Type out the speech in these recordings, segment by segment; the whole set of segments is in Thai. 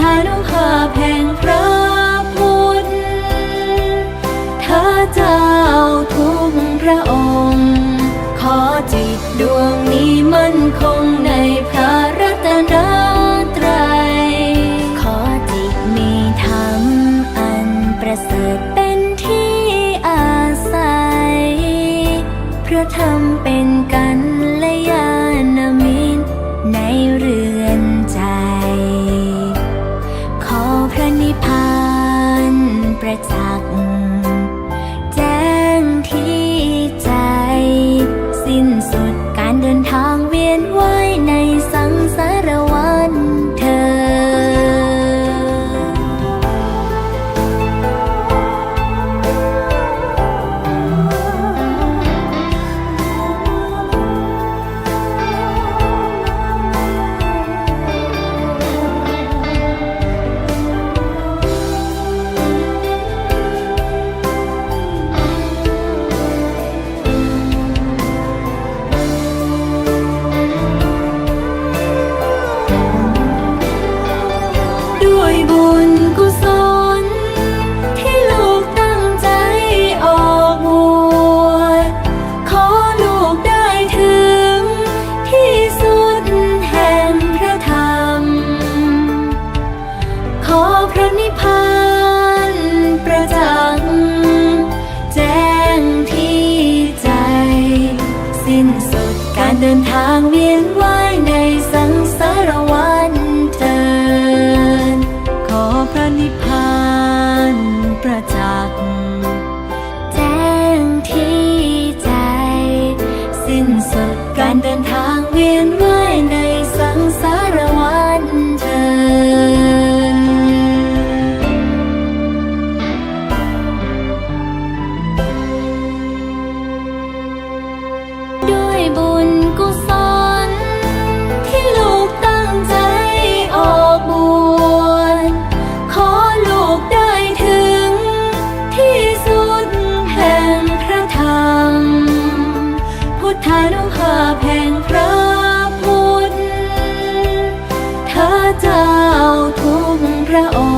ธานุภาพแห่งพระพุทธเธอเจ้าทุกพระองค์ ขอจิตดวงนี้มั่นคงน ทางเวียนว่า นิพพานประจักษ์แจ้งที่ใจ สิ้นสุดการเดินทางเวียนวน compra hoy.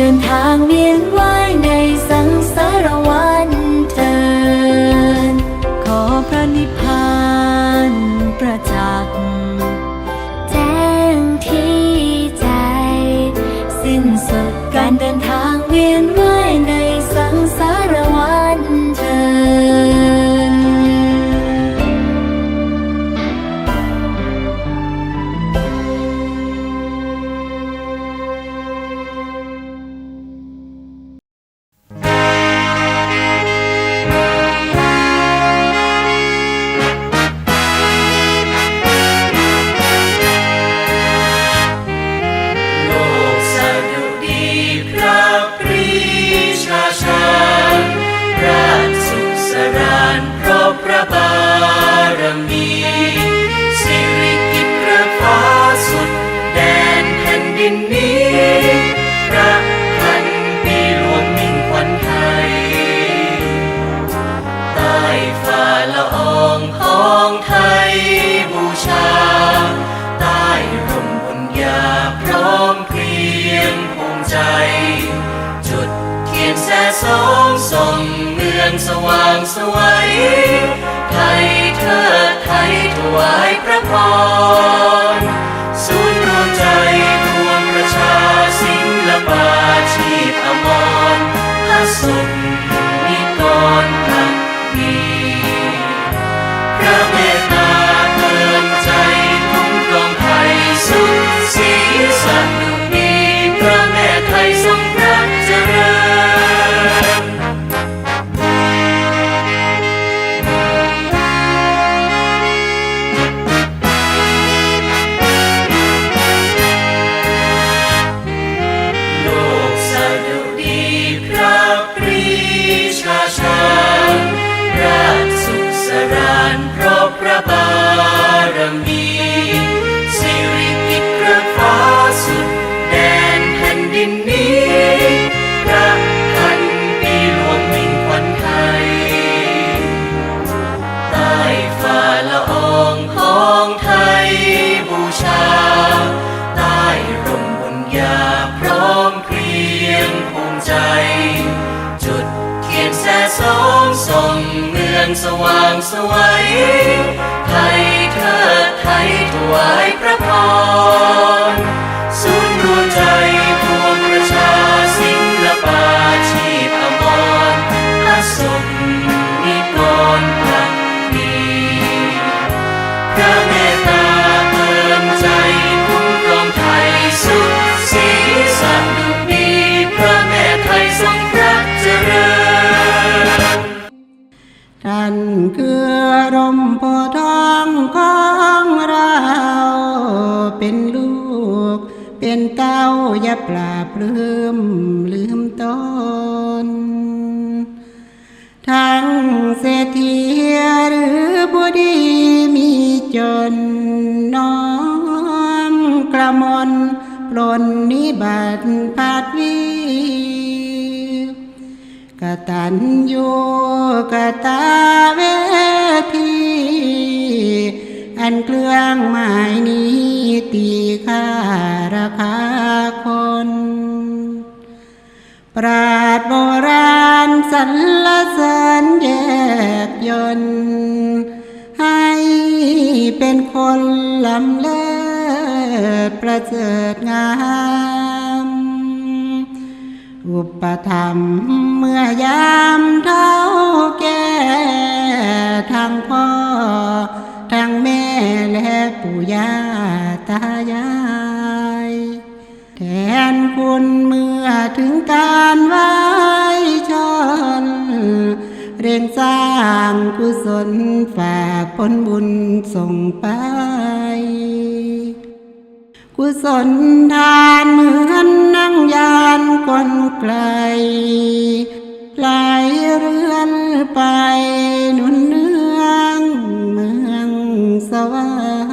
正堂面观 from home. นสว่างสวยไทยเธอไทยถวายพระพร ลาปลื้มลืมตนทั้งเศรษฐีหรือบดีมีจนน้อมกระมนปลนนิบัติปาดวีกตัญญูกตาเวที ราดโบราณสรรเสริญแยกยนให้เป็นคนลำเลิศประเสริฐงามอุปธรรมเมื่อยามเท่าแก่ทั้ง รียนสร้างกุศลฝากผลบุญส่งไป กุศลทานเหมือนนั่งยานคนไกลไหลเรือนไปหนุนเนืองเมืองสวรรค์